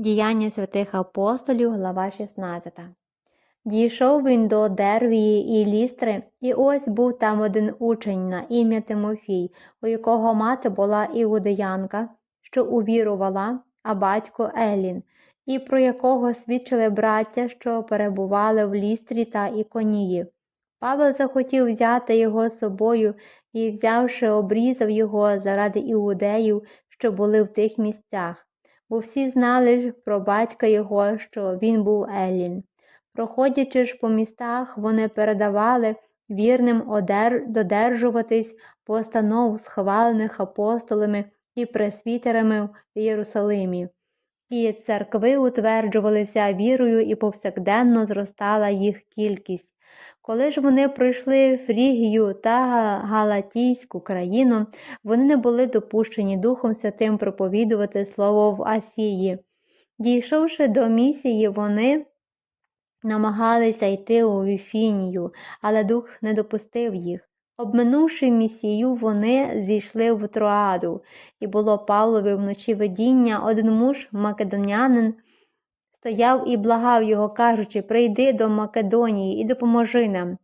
Діяння святих апостолів, глава 16. Дійшов він до Дервії і Лістри, і ось був там один учень на ім'я Тимофій, у якого мати була іудеянка, що увірувала, а батько Елін, і про якого свідчили браття, що перебували в Лістрі та Іконії. Павел захотів взяти його з собою і, взявши, обрізав його заради іудеїв, що були в тих місцях бо всі знали про батька його, що він був Елін. Проходячи ж по містах, вони передавали вірним одер... додержуватись постанов, схвалених апостолами і пресвітерами в Єрусалимі. І церкви утверджувалися вірою, і повсякденно зростала їх кількість. Коли ж вони пройшли Фрігію та Галатійську країну, вони не були допущені Духом Святим проповідувати Слово в Асії. Дійшовши до місії, вони намагалися йти у Віфінію, але Дух не допустив їх. Обминувши місію, вони зійшли в Троаду, і було Павлові вночі видіння один муж, македонянин, стояв і благав його, кажучи, прийди до Македонії і допоможи нам.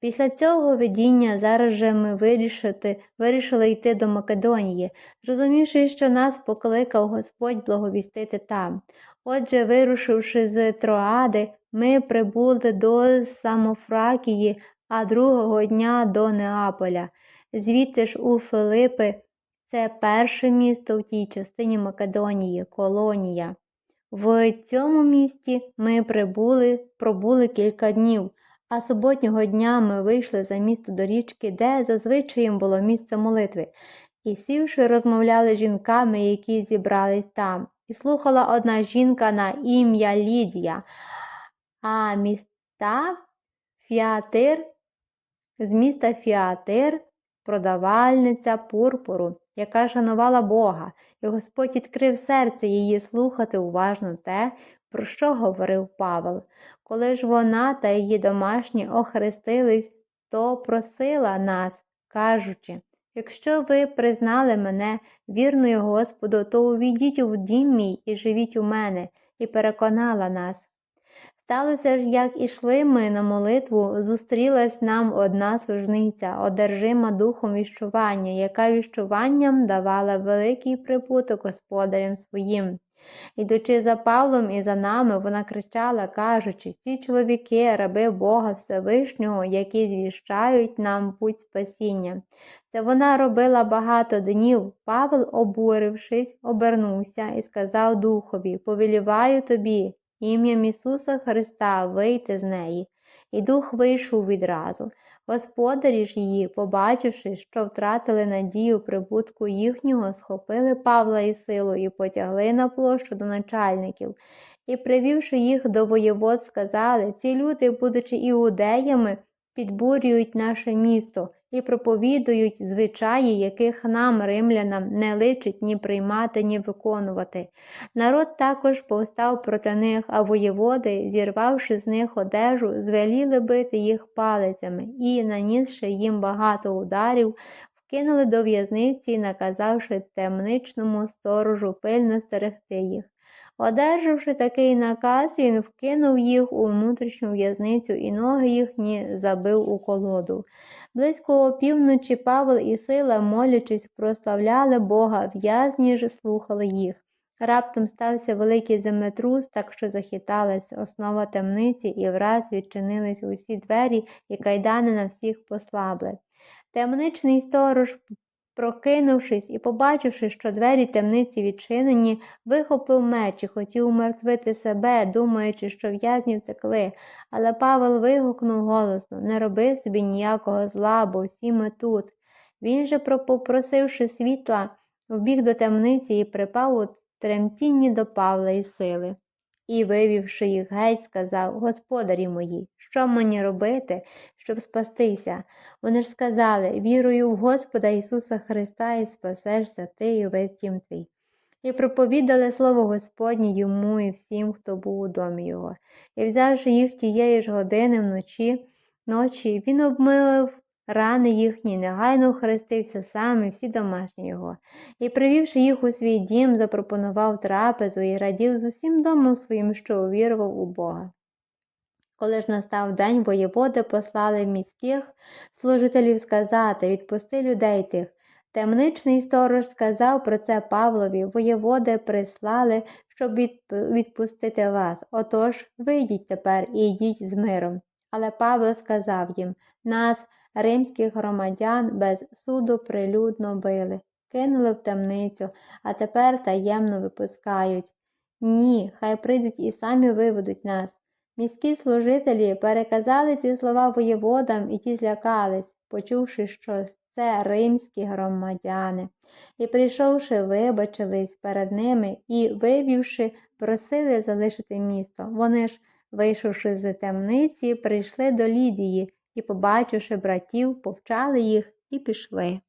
Після цього видіння зараз же ми вирішити, вирішили йти до Македонії, зрозумівши, що нас покликав Господь благовістити там. Отже, вирушивши з Троади, ми прибули до Самофракії, а другого дня до Неаполя. Звідти ж у Филипи, це перше місто в тій частині Македонії, колонія. В цьому місті ми прибули, пробули кілька днів, а суботнього дня ми вийшли за місто до річки, де зазвичай було місце молитви, і сівши, розмовляли з жінками, які зібрались там. І слухала одна жінка на ім'я Лідія, а міста Фіатир, з міста Фіатир, продавальниця пурпуру, яка шанувала Бога, і Господь відкрив серце її слухати уважно те, про що говорив Павел. Коли ж вона та її домашні охрестились, то просила нас, кажучи, якщо ви признали мене вірною Господу, то увійдіть у дім мій і живіть у мене, і переконала нас. Сталося ж, як ішли ми на молитву, зустрілась нам одна служниця, одержима духом віщування, яка віщуванням давала великий прибуток господарям своїм. Ідучи за Павлом і за нами, вона кричала, кажучи, ці чоловіки, раби Бога Всевишнього, які звіщають нам путь спасіння. Це вона робила багато днів. Павел, обурившись, обернувся і сказав духові Повеліваю тобі, ім'ям Ісуса Христа вийти з неї. І дух вийшов відразу. Господарі ж її, побачивши, що втратили надію прибутку їхнього, схопили Павла і силу і потягли на площу до начальників. І, привівши їх до воєвод, сказали ці люди, будучи іудеями, підбурюють наше місто і проповідують звичаї, яких нам, римлянам, не личить ні приймати, ні виконувати. Народ також повстав проти них, а воєводи, зірвавши з них одежу, звеліли бити їх палицями і, нанісши їм багато ударів, вкинули до в'язниці, наказавши темничному сторожу пильно стерегти їх. Одержавши такий наказ, він вкинув їх у внутрішню в'язницю і ноги їхні забив у колоду. Близько опівночі Павел і сила, молячись, прославляли Бога, в'язні ж слухали їх. Раптом стався великий землетрус, так що захиталась основа темниці, і враз відчинились усі двері, і кайдани на всіх послабли. Темничний сторож Прокинувшись і побачивши, що двері темниці відчинені, вихопив меч і хотів умертвити себе, думаючи, що в'язні втекли. Але Павел вигукнув голосно Не роби собі ніякого зла, бо всі ми тут. Він же, попросивши світла, вбіг до темниці і припав у тремтінні до Павла і сили. І, вивівши їх геть, сказав Господарі мої, що мені робити, щоб спастися? Вони ж сказали Вірую в Господа Ісуса Христа і спасешся ти і весь дім твій. І проповідали слово Господнє йому і всім, хто був у домі його. І, взявши їх тієї ж години вночі, ночі, він обмив рани їхні, негайно хрестився сам і всі домашні його, і, привівши їх у свій дім, запропонував трапезу і радів з усім домом своїм, що увірував у Бога. Коли ж настав день, воєводи послали міських служителів сказати відпусти людей тих. Темничний сторож сказав про це Павлові, воєводи прислали, щоб відп- відпустити вас. Отож, вийдіть тепер і йдіть з миром. Але Павло сказав їм нас, римських громадян, без суду прилюдно били, кинули в темницю, а тепер таємно випускають. Ні, хай прийдуть і самі виведуть нас. Міські служителі переказали ці слова воєводам, і ті злякались, почувши, що це римські громадяни, і, прийшовши, вибачились перед ними і, вивівши, просили залишити місто. Вони ж, вийшовши з темниці, прийшли до Лідії і, побачивши братів, повчали їх і пішли.